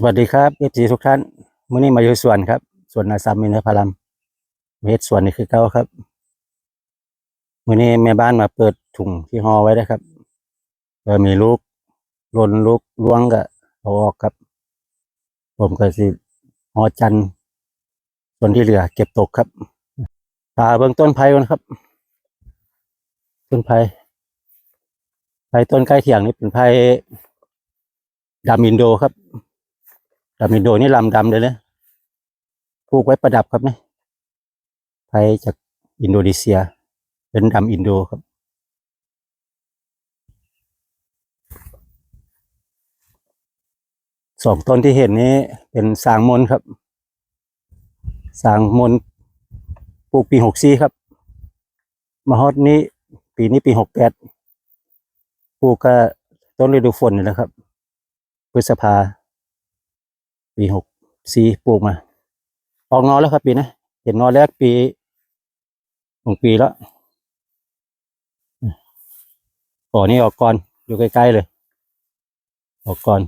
สวัสดีครับเอฟซีทุกท่านมื้อนี้มาอยู่สวนครับสวนนาซามินพารามเฮ็ดสวนนี่คือเก่าครับมื้อนี้แม่บ้านมาเปิดถุงที่ห่อไว้นะครับเออมีลูกหล่นลูกล้วงก็เอาออกครับ ผมก็สิห่อจันส่วนที่เหลือ เก็บตกครับตาเบื้องต้นไผ่ก่อนครับ ต้นไผ่ไผ่ต้นใกล้เถียงนี่เป็นไผ่ดำอินโดครับ ดำอินโดนี่ลำดำเลยนะปลูกไว้ประดับครับเนี่ยไผ่จากอินโดนีเซีย เป็นดำอินโดครับ สองต้นที่เห็นนี้เป็นสางมนครับ สางมนปลูกปีหกสี่ครับมาฮอดนี้ปีนี้ปีหกแปดปลูกก็ต้นฤดูฝนนี่แหละครับพฤษภา ปีหกสี่ปลูกมา ออกนอแล้วครับปีนะเห็นนอแรกปีหกปีแล้วก่อนนี้ออกก่อนอยู่ใกล้ๆเลย ออกก่อน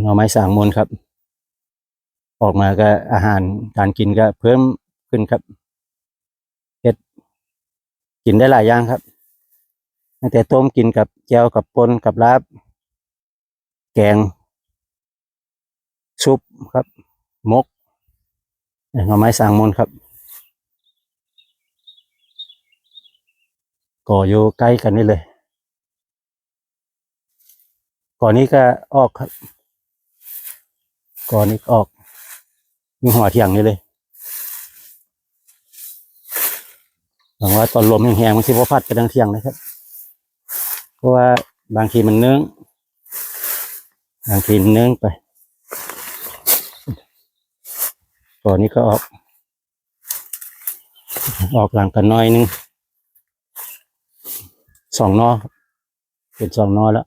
หน่อไม้สางมนครับ ออกมาก็อาหารการกินก็เพิ่มขึ้นครับเฮ็ดกินได้หลายอย่างครับตั้งแต่ต้มกินกับแจวกับปนกับลาบ แกง ซุปครับมกหน่อไม้สางมนครับก่ออยู่ใกล้กันนี่เลย ก่อนนี้ก็ออกครับ ก่อนนี้ก็ออกมีหัวเทียงนี่เลยหวังว่าตอนลมแห้งๆมันสิบ่พัดกระดังเทียงนะครับ เพราะว่าบางทีมันเนื้องบางทีเนื้องไป ก่อนนี้ก็ออก ออกหลังกันน้อยนึงสองนอเป็นสองนอแล้ว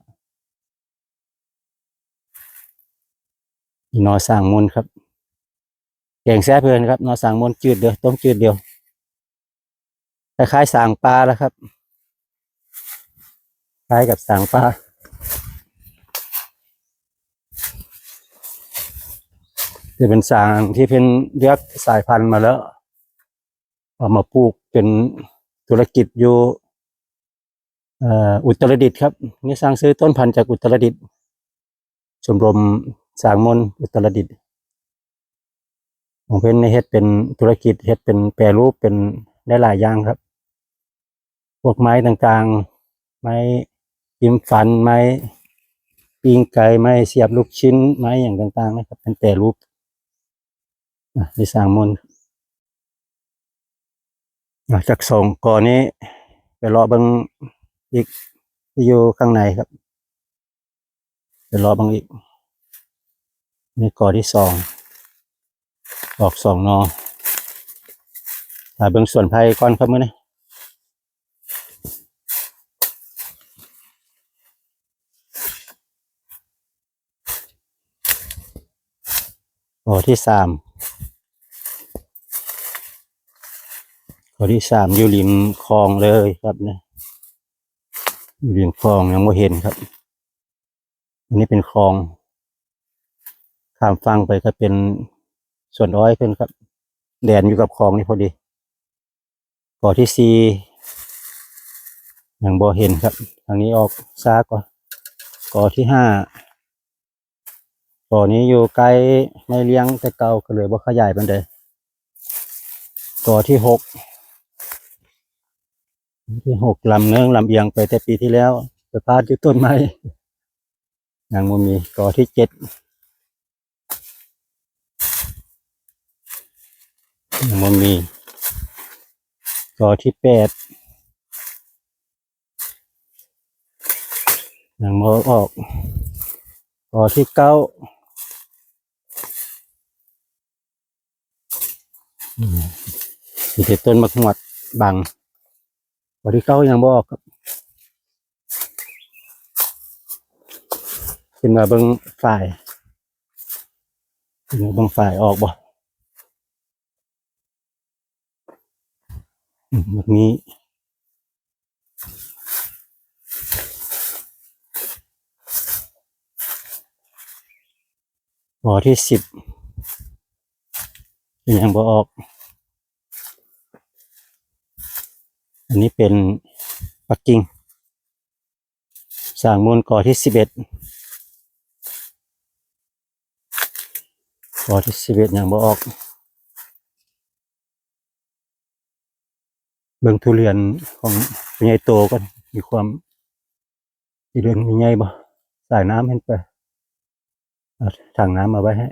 นอสางมนครับแกงแซ่เพลินครับนอสางมนจืดเดียวต้มจืดเดียวคล้ายๆสางปลาแล้วครับ คล้ายกับสางปลา จะเป็นสางที่เป็นเลือกสายพันธุ์มาแล้วเอามาปลูกเป็นธุรกิจอยู่อุตรดิตถ์ครับนี่สร้างซื้อต้นพันธุ์จากอุตรดิตถ์ชมรมสางมนต์อุตรดิตถ์ของเพิ่นในเฮ็ดเป็นธุรกิจเฮ็ดเป็นแปรรูปเป็นได้หลายอย่างครับ พวกไม้ต่างๆ ไม้ยิ้มฟันไม้ ปิงไก่ไม้เสียบลูกชิ้นไม้อย่างต่างๆนะครับ เป็นแปรรูป อะในสางมนจากสองก่อนนี้ไปรอเบิ่งอีกที่อยู่ข้างในครับไปรอเบิ่งอีกนี่กอที่สองออกสองนอถ่ายเบื้งส่วนไผ่ก่อนครับมื่อนี้กอที่สาม กอที่สามอยู่ริมคลองเลยครับนี่ยอยู่ริมคลองยังไม่เห็นครับ อันนี้เป็นคลองข้ามฟังไปก็เป็นส่วนอ้อยขึ้นครับแดนอยู่กับคลองนี่พอดีก่อที่สี่ยังบ่เห็นครับ ทางนี้ออกซ้ายก่อนก่อที่ห้าก่อนี้อยู่ใกล้ไม่เลี้ยงแต่เก่าก็เลยบ่ขยายมันเลยก่อที่หก ที่หกลำเนื้องลำเอียงไปแต่ปีที่แล้วไปพาดที่ต้นไม้ยังบ่มีก่อที่เจ็ดยังบ่มีกอที่แปดยังมออกกอที่เก้าที่ต้นมะขวดบัง กอที่เก้ายังบอกครับขึ้นมาเบิ่งฝ่ายขึ้นมาเบิ่งฝ่ายออกบ่แบบนี้หอที่สิบยังบ่ออก อันนี้เป็นปักกิ่งสร้างมูลก่อที่สิบเอ็ดก่อที่สิบเอ็ดอยังบ่ออก เบิ่งทุเรียนของคุณยโตก่อนมีความทุเรียนมีไงบ่สายน้ำเห็นไปเอาถังน้ำมาไว้ให้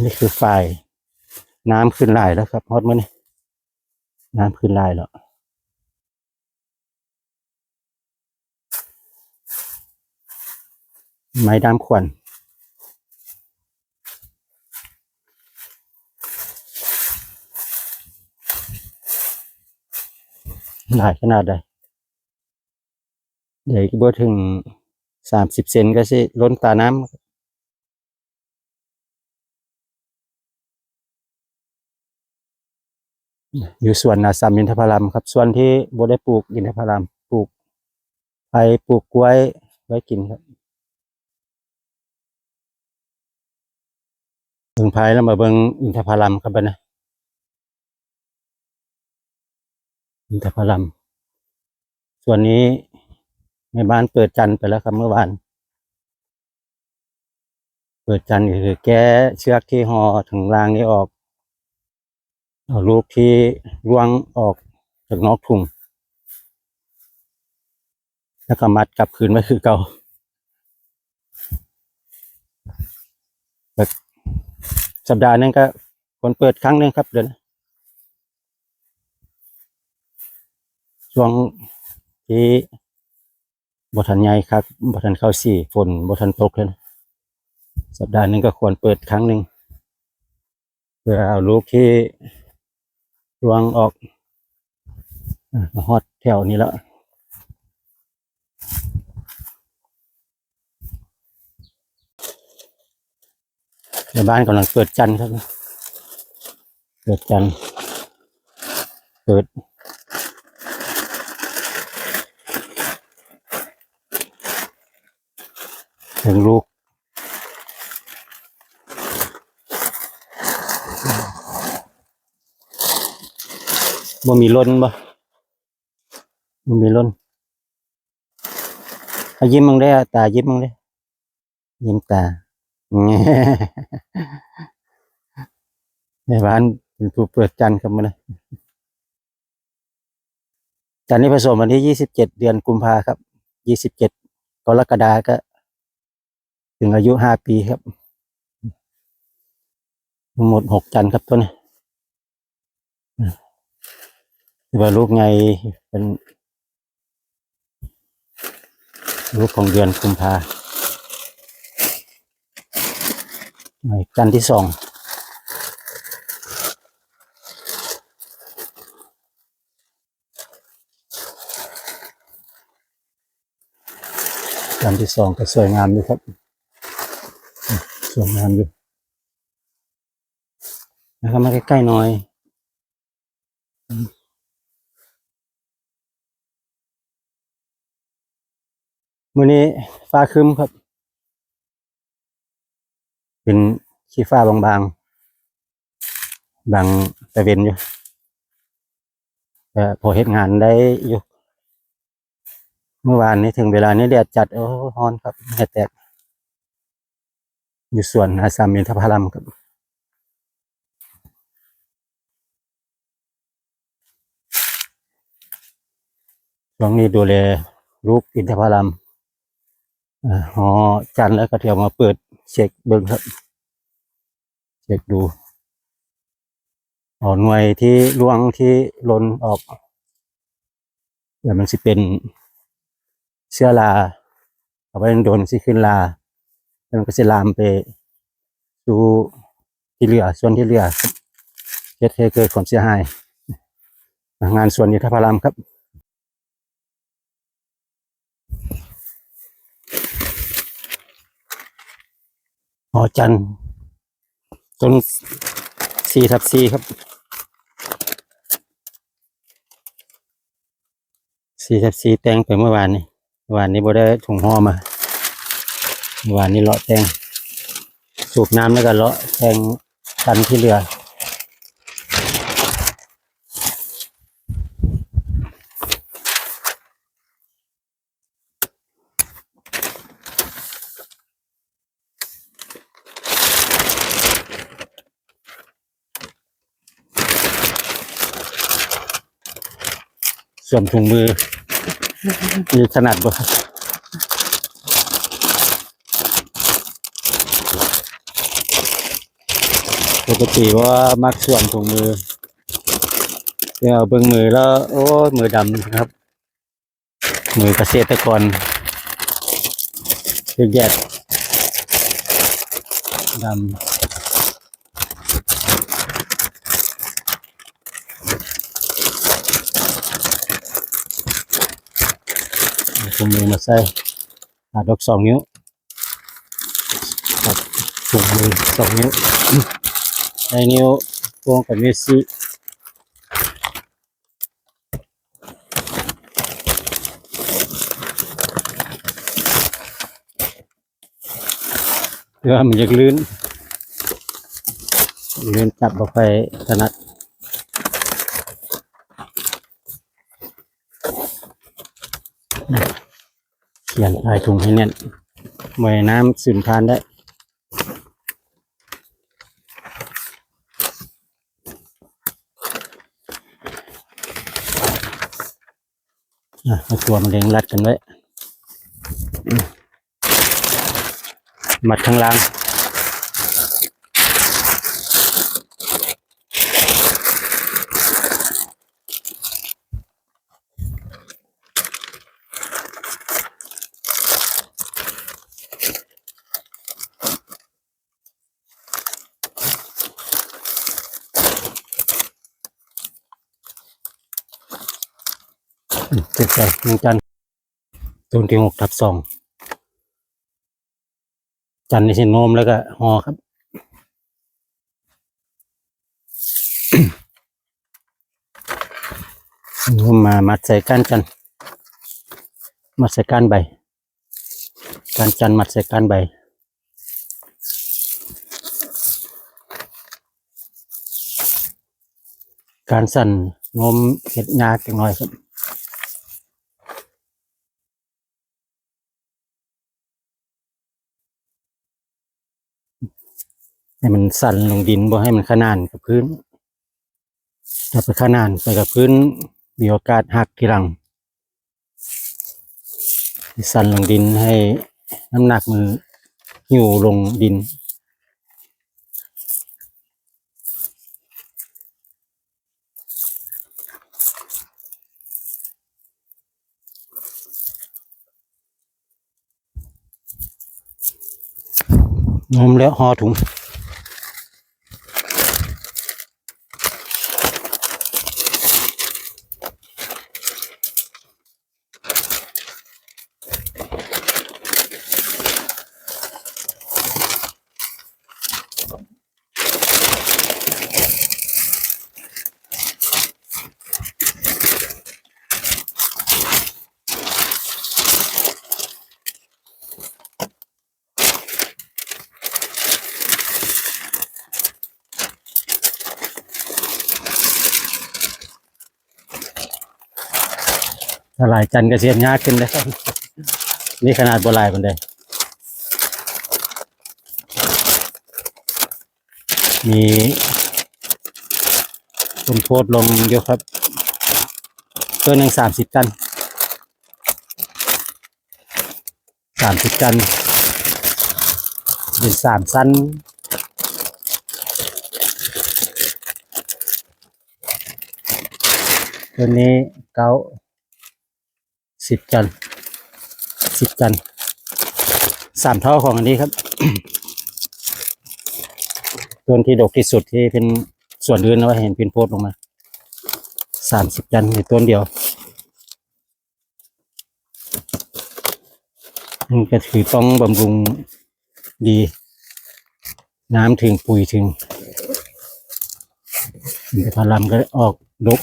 นี่คือไฟน้ำขึ้นลายแล้วครับฮอตมั้ยน้ำขึ้นลายแล้วไม้ดามขวัญหลายขนาดใดเดี๋ยวอีกบ่ถึงสามสิบเซนก็สิล้นตาน้ำ อยู่ส่วนนาซามินทพรมครับ ส่วนที่บได้ปลูกอินทพรมปลูกไปปลูกกล้วยไว้กินครับเบิ่งพายแล้วมาเบิ่งอินทผลัมครับบัดนะอินทผลัมส่วนนี้แม่บ้านเปิดจันไปแล้วครับเมื่อวาน เปิดจันก็คือแก้เชือกที่ห่อถึงรางนี้ออก ลูกที่ร่วงออกจากนอกถุงแล้วก็มัดกลับคืนไว้คือเก่าสัปดาห์นึงก็คนเปิดครั้งหนึงครับเดือนช่วงที่บทันใหญ่ครับบทันเข้าสี่ฝนบทันตกเลยนะสัปดาห์นึงก็ควรเปิดครั้งหนึ่งเพื่อเอาลูกที่ รวงออกมาฮอดแถวนี้แล้วในบ้านกำลังเปิดจันทร์ครับเปิดจันทร์เปิดถึงลูก บ่มีล้นบ่บ่มีล้นอายิ้มมึงได้ตายิ้มมึงได้ยิ้มตาในบ้านเป็นผู้เปิดจันทร์ครับมันนะจันนี้ผสมวันที่ยี่สิบเจ็ดเดือนกุมภาครับยี่สิบเจ็ดกรกฎาก็ ถึงอายุห้าปีครับ หมดหกจันทร์ครับตัวนี้ถือ ว่าลูกไงเป็นลูกของเดือนกุมภาไงจันทร์ที่สองจันทร์ที่สองก็สวยงามอยู่ครับ สวยงามอยู่นะครับมาใกล้ๆหน่อย มื้อนี้ฟ้าครึ้มครับ เป็นขี้ฟ้าบางๆ บางตะเวนอยู่แต่พอเฮ็ดงานได้อยู่ เมื่อวานนี้ถึงเวลานี้แดดจัด โอ้ร้อนครับแดดแตก อยู่สวนอาสามอินทผลัมครับ ช่วงนี้ดูแลลูกอินทผลัม หอจันแล้วก็เที่ยวมาเปิดเช็คเบิ้งครับ เช็คดูอ๋อหน่วยที่ล่วงที่หลนออกเดี๋ยวมันสิเป็นเชื้อราเอาไว้โดนสิขึ้นราแล้วมันก็สิลามไปสู่ที่เหลือส่วนที่เหลือเฮ็ดให้เกิดความเสียหาย งานส่วนอินทผลัมครับ หอจันตรงสี่ทับสี่ครับสี่ทับสี่แตงไปเมื่อวานนี้วานนี้บ่ได้ถุงห่อมาวานนี้เลาะแตงสูบน้ำแล้วก็เลาะแตงกันที่เรือ ส่วนถุงมือ มีขนาดบ่ครับปกติว่ามักส่วนถุงมือเดี๋ยวเบิ่งมือแล้ว โอ้มือดำนะครับ มือเกษตรกรเยอะแยะดำเอา ถุงมือมาใส่หาดอกสองนิ้วครับถุงมือสองนิ้วใช้นิ้วโป้งกับนิ้วชี้เพื่อมันจะลื่นลื่นจับออกไปถนัด เขียนลายถุงให้แน่นไว้น้ำซึมทานได้อะเอาตัวมันเลงรัดกันไว้ มัดข้างล่าง เจ็บใจหนึ่งจันทร์ต้นที่หกทับสองจันทร์ในเส้นโน้มแล้วก็หอครับโน้มมามัดใส่ก้านจันทร์มัดใส่ก้านใบก้านจันมัดใส่ก้านใบการสั่นโน้มเห็ดยากจังหน่อยครับ ให้มันสั่นลงดินบ่ให้มันขนานกับพื้นถ้าไปขนานไปกับพื้นมีโอกาสหักทีหลังสั่นลงดินให้น้ำหนักมืออยู่ลงดินนมแล้วห่อถุง ถ้าหลายจันทร์ก็เสียยากขึ้นเลยครับนี่ขนาดบ่หลายมันได้มีต้นโพดลงเยอะครับตัวหนึ่งสามสิบตันสามสิบตันเป็นสามสั้นตัวนี้เก้า สิบจันสิบจันสามเท่าของอันนี้ครับ ต้นที่ดกที่สุดที่เป็นส่วนอื่นนะว่าเห็นเป็นโพดลงมาสามสิบจันทร์ในต้นเดียวมันก็ถือต้องบำรุงดี น้ำถึงปุ๋ยถึงพลำก็ออกดก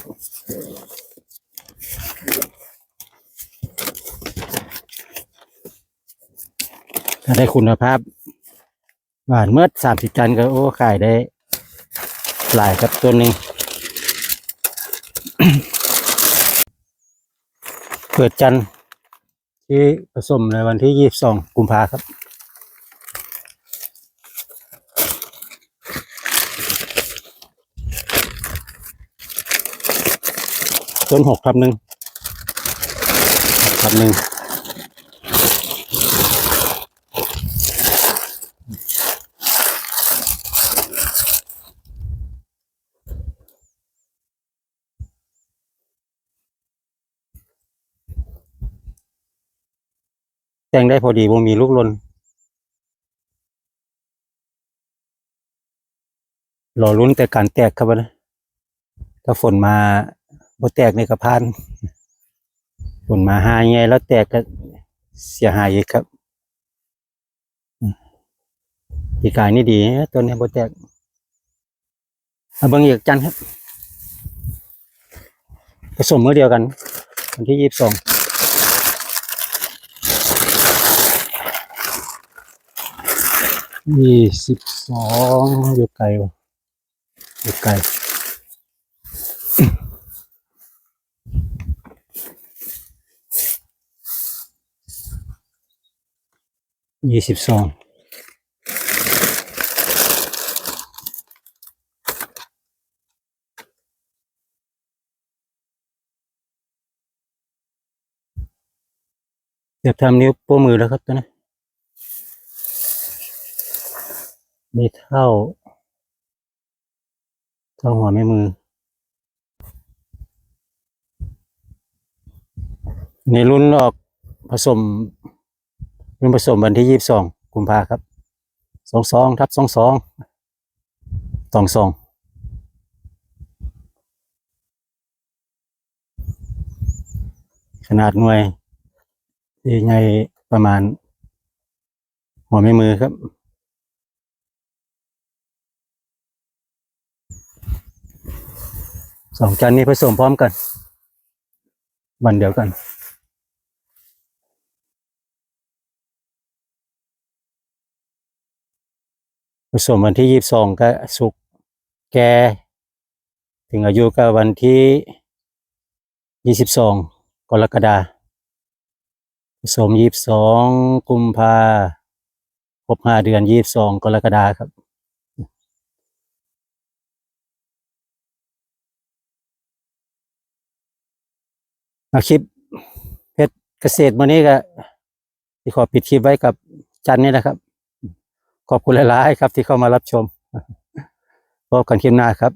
ถ้า ได้คุณภาพหวานเมื่อสามสิบตันก็โอ้ขายได้ หลายครับตัวหนึ่งเปิดจันที่ผสมในวันที่ยี่สิบสองกุมภาครับต้นหกทับหนึ่งทับหนึ่ง งได้พอดีบ่มีลูกหลนรอลุ้นแต่การแตกครับวะนะถ้าฝนมาบ่แตกในกระพานฝนมาหาไงแล้วแตกก็เสียหายอีกครับอืมปีกายนี่ดีนะตัวนี้บ่แตกเอาเบิ่งอีกจันทร์ครับผสมเมื่อเดียวกันวันที่ยี่สิบสอง ยี่สิบสองอยู่ไกลวะอยู่ไกลยี่สิบสองเดี๋ยวทำนิ้วโป้มือแล้วครับตัวนี้ นี่เท่าเท่าหัวแม่มือ ในรุ่นออกผสมรุ่นผสมวันที่ยี่สิบสองกุมภาครับสองสองทับสองสองสองสองขนาดหน่วยที่ใหญ่ประมาณ หัวแม่มือครับ สองจานนี้ผสมพร้อมกัน วันเดียวกัน ผสมวันที่ยี่สิบสองก็สุกแก่ถึงอายุก็วันที่ยี่สิบสองกรกฎาผสมยี่สิบสองกุมภาครบห้าเดือนยี่สิบสองกรกฎาครับ อาคลิปเพชรเกษตรวันนี้ก็ที่ขอปิดคลิปไว้กับจันนี่นะครับ ขอบคุณหลาย ๆ ครับที่เข้ามารับชมพบกันคลิปหน้าครับ